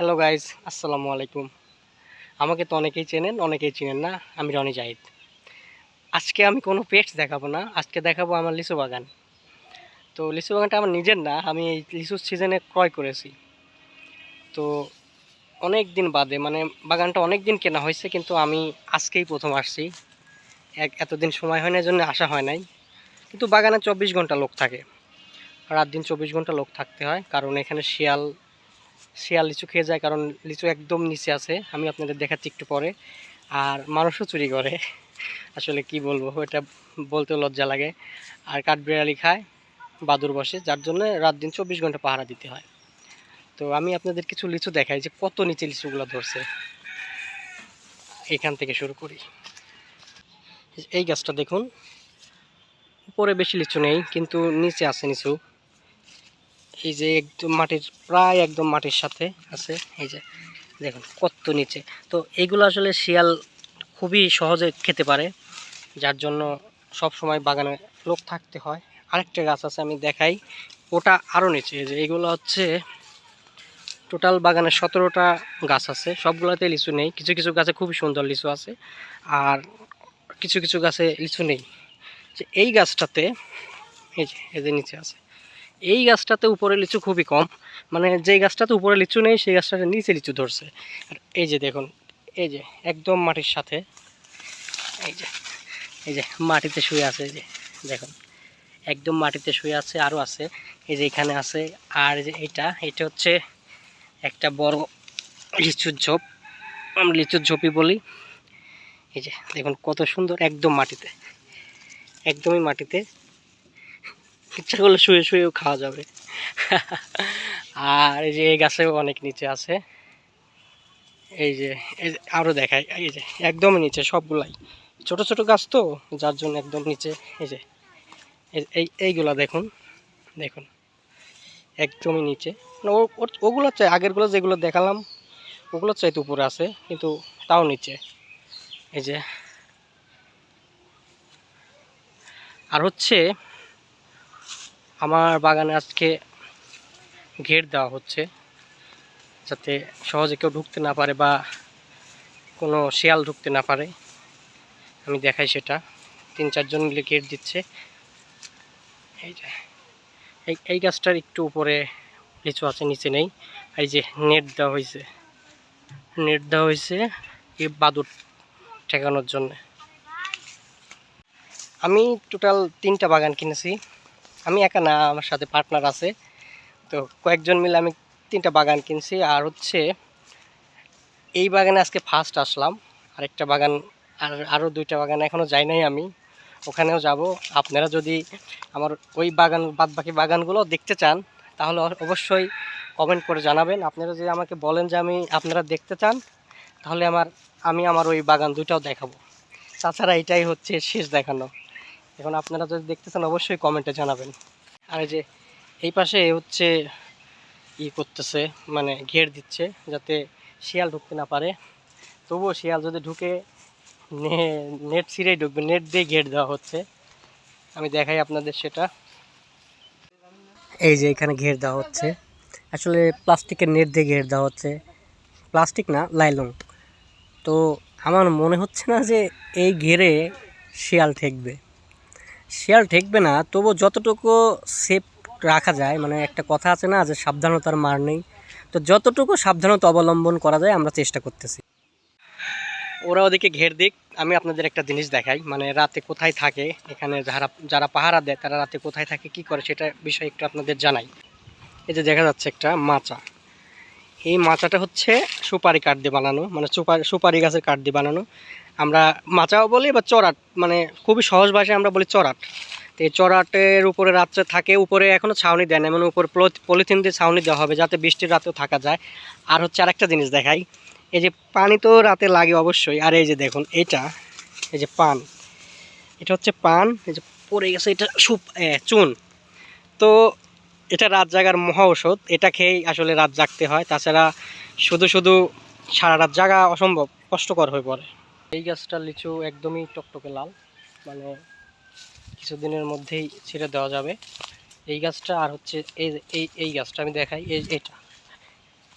Hello guys আসসালামু আলাইকুম আমাকে তো অনেকেই চেনেন অনেকেই চেনেন না। আমি রনি জাহিদ। আজকে আমি কোনো পেটস দেখাবো না। আজকে দেখাবো আমার লিচু বাগান। তো লিচু বাগানটা আমার নিজের না, আমি এই লিচুর সিজনে ক্রয় করেছি। তো অনেক দিন বাদে মানে বাগানটা অনেক দিন কেনা হয়েছে, কিন্তু আমি আজকেই প্রথম আসছি। এক, এতদিন সময় হয় না জন্য আসা হয় নাই। কিন্তু বাগানে চব্বিশ ঘণ্টা লোক থাকে। রাত দিন চব্বিশ ঘণ্টা লোক থাকতে হয়, কারণ এখানে শিয়াল শিয়াল লিচু খেয়ে যায়, কারণ লিচু একদম নিচে আছে। আমি আপনাদের দেখাচ্ছি একটু পরে। আর মানুষও চুরি করে। আসলে কি বলব, এটা বলতে লজ্জা লাগে। আর কাঠবিড়ালি খায়, বাদুর বসে, যার জন্য রাত দিন চব্বিশ ঘণ্টা পাহারা দিতে হয়। তো আমি আপনাদের কিছু লিচু দেখাই যে কত নিচে লিচুগুলো ধরছে। এখান থেকে শুরু করি। এই গাছটা দেখুন, উপরে বেশি লিচু নেই, কিন্তু নিচে আছে নিচু এই যে একদম মাটির, প্রায় একদম মাটির সাথে আছে, এই যে দেখুন কত নিচে। তো এইগুলো আসলে শিয়াল খুবই সহজে খেতে পারে, যার জন্য সব সময় বাগানে লোক থাকতে হয়। আরেকটা গাছ আছে আমি দেখাই, ওটা আরও নিচে, এই যে এইগুলো হচ্ছে টোটাল বাগানে সতেরোটা গাছ আছে, সবগুলোতে লিচু নেই। কিছু কিছু গাছে খুবই সুন্দর লিচু আছে, আর কিছু কিছু গাছে লিচু নেই। যে এই গাছটাতে, এই যে এই যে নিচে আছে এই গাছটাতে উপরে লিচু খুবই কম। মানে যেই গাছটাতে উপরে লিচু নেই, সেই গাছটাতে নিচে লিচু ধরছে। আর এই যে দেখুন, এই যে একদম মাটির সাথে, এই যে এই যে মাটিতে শুয়ে আছে, এই যে দেখুন, একদম মাটিতে শুয়ে আছে আরও আছে, এই যে এখানে আছে। আর যে এটা এটা হচ্ছে একটা বড় লিচুর ঝোপ। আমরা লিচুর ঝোপই বলি। এই যে দেখুন, কত সুন্দর, একদম মাটিতে, একদমই মাটিতে ইচ্ছা করলে শুয়ে শুয়েও খাওয়া যাবে। আর এই যে এই গাছেও অনেক নিচে আছে। এই যে আরও দেখায় এই যে, একদম নিচে সবগুলাই। ছোট ছোট গাছ তো, যার জন্য একদম নিচে, এই যে, এই- এই, এইগুলা দেখুন দেখুন, একদমই নিচে। মানে ওগুলো চাই, আগেরগুলো যেগুলো দেখালাম ওগুলো চাইতে উপরে আছে, কিন্তু তাও নিচে। এই যে, আর হচ্ছে আমার বাগানে আজকে ঘের দেওয়া হচ্ছে, যাতে সহজে কেউ ঢুকতে না পারে বা কোনো শিয়াল ঢুকতে না পারে। আমি দেখাই সেটা। তিন, চারজন মিলে গেট দিচ্ছে। এই যে, এই এই গাছটার একটু উপরে লিচু আছে, নিচে নেই। এই যে নেট দেওয়া হয়েছে, নেট দেওয়া হয়েছে এই বাদুর ঠেকানোর জন্য। আমি টোটাল তিনটা বাগান কিনেছি। আমি একা না, আমার সাথে পার্টনার আছে। তো কয়েকজন মিলে আমি তিনটা বাগান কিনছি। আর হচ্ছে এই বাগানে আজকে ফার্স্ট আসলাম। আরেকটা বাগান, আর আরও দুইটা বাগান এখনও যাই নাই আমি। ওখানেও যাব। আপনারা যদি আমার ওই বাগান বাদ বাকি বাগানগুলো দেখতে চান, তাহলে অবশ্যই কমেন্ট করে জানাবেন। আপনারা যদি আমাকে বলেন যে আমি, আপনারা দেখতে চান, তাহলে আমার, আমি আমার ওই বাগান দুইটাও দেখাবো। তাছাড়া এটাই হচ্ছে শেষ দেখানো। এখন আপনারা যদি দেখতেছেন, অবশ্যই কমেন্টে জানাবেন। আর যে, এই পাশে হচ্ছে ই করতেছে মানে ঘের দিচ্ছে, যাতে শিয়াল ঢুকতে না পারে। তবুও শিয়াল যদি ঢুকে নেট ছিঁড়েই ঢুকবে, নেট দিয়ে ঘের দেওয়া হচ্ছে। আমি দেখাই আপনাদের সেটা। এই যে, এখানে ঘের দেওয়া হচ্ছে। আসলে প্লাস্টিকের নেট দিয়ে ঘের দেওয়া হচ্ছে। প্লাস্টিক না লাইলং তো আমার মনে হচ্ছে না যে এই ঘেরে শিয়াল ঠেকবে। শিয়াল ঠেকবে না তবু যতটুকু সেফ রাখা যায় মানে একটা কথা আছে না যে সাবধানতার মার নেই, তো যতটুকু সাবধানতা অবলম্বন করা যায় আমরা চেষ্টা করতেছি। ওরা ওদিকে ঘের দিক, আমি আপনাদের একটা জিনিস দেখাই মানে রাতে কোথায় থাকে, এখানে যারা যারা পাহারা দেয়, তারা রাতে কোথায় থাকে, কি করে, সেটা বিষয়ে একটু আপনাদের জানাই। এই যে দেখা যাচ্ছে একটা মাচা। এই মাচাটা হচ্ছে সুপারি কাঠ দিয়ে বানানো মানে সুপারি সুপারি গাছের কাঠ দিয়ে বানানো। আমরা মাচাও বলি বা চড়াট মানে খুবই সহজ ভাষায় আমরা বলি চড়াট। তো এই চড়াটের উপরে রাত্রে থাকে, উপরে এখনও ছাউনি দেয় না মানে উপরে পলি- পলিথিন দিয়ে ছাউনি দেওয়া হবে যাতে বৃষ্টির রাতেও থাকা যায়। আর হচ্ছে আরেকটা জিনিস দেখাই, এই যে পানি তো রাতে লাগে অবশ্যই, আর এই যে দেখুন এটা, এই যে পান, এটা হচ্ছে পান, এই যে পড়ে গেছে, এটা সুপ চুন। তো এটা রাত জাগার মহা ঔষধ, এটা খেয়েই আসলে রাত জাগতে হয়। তাছাড়া শুধু শুধু সারা রাত জাগা অসম্ভব, কষ্টকর হয়ে পড়ে। এই গাছটার লিচু একদমই টকটকে লাল মানে কিছুদিনের মধ্যেই ছেড়ে দেওয়া যাবে। এই গাছটা আর হচ্ছে এই এই এই গাছটা আমি দেখাই, এই এটা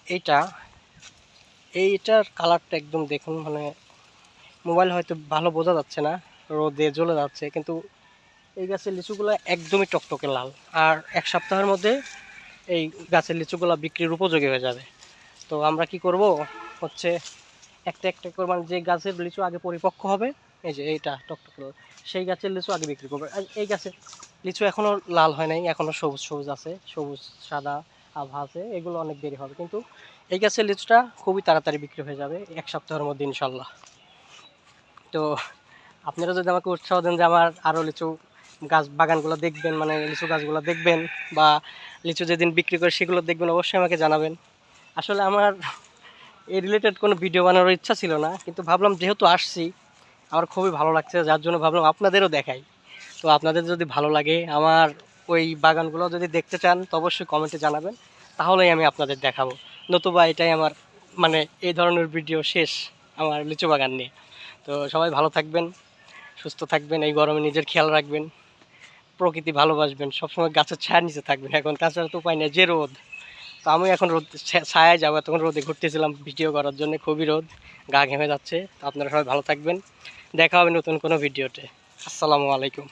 এইটা, এইটার কালারটা একদম দেখুন মানে মোবাইল হয়তো ভালো বোঝা যাচ্ছে না, রোদে জ্বলে যাচ্ছে, কিন্তু এই গাছের লিচুগুলো একদমই টকটকে লাল। আর এক সপ্তাহের মধ্যে এই গাছের লিচুগুলো বিক্রির উপযোগী হয়ে যাবে। তো আমরা কি করব? হচ্ছে একটা একটা করে মানে যে গাছের লিচু আগে পরিপক্ক হবে এই যে এইটা টকটকে লাল, সেই গাছের লিচু আগে বিক্রি করবে। আর এই গাছের লিচু এখনও লাল হয় নাই এখনও সবুজ সবুজ আছে সবুজ সাদা আভা আছে এগুলো অনেক দেরি হবে। কিন্তু এই গাছের লিচুটা খুবই তাড়াতাড়ি বিক্রি হয়ে যাবে এক সপ্তাহের মধ্যে ইনশাল্লাহ। তো আপনারা যদি আমাকে উৎসাহ দেন যে আমার আরও লিচু গাছ বাগানগুলো দেখবেন মানে লিচু গাছগুলো দেখবেন বা লিচু যেদিন বিক্রি করে সেগুলো দেখবেন, অবশ্যই আমাকে জানাবেন। আসলে আমার এই রিলেটেড কোনো ভিডিও বানানোর ইচ্ছা ছিল না, কিন্তু ভাবলাম যেহেতু আসছি, আমার খুবই ভালো লাগছে, যার জন্য ভাবলাম আপনাদেরও দেখাই। তো আপনাদের যদি ভালো লাগে, আমার ওই বাগানগুলো যদি দেখতে চান, তো অবশ্যই কমেন্টে জানাবেন, তাহলেই আমি আপনাদের দেখাবো। নতুবা এটাই আমার মানে এই ধরনের ভিডিও শেষ আমার লিচু বাগান নিয়ে। তো সবাই ভালো থাকবেন, সুস্থ থাকবেন, এই গরমে নিজের খেয়াল রাখবেন। প্রকৃতি ভালোবাসবেন, সবসময় গাছের ছায়ার নিচে থাকবেন। এখন তাছাড়া তো উপায় নেই, যে রোদ। তো আমি এখন রোদ, ছায়া যাব তখন রোদে ঘুরতেছিলাম ভিডিও করার জন্য, খুবই রোদ, গা ঘেমে যাচ্ছে। তো আপনারা সবাই ভালো থাকবেন। দেখা হবে নতুন কোনো ভিডিওতে। আসসালামু আলাইকুম।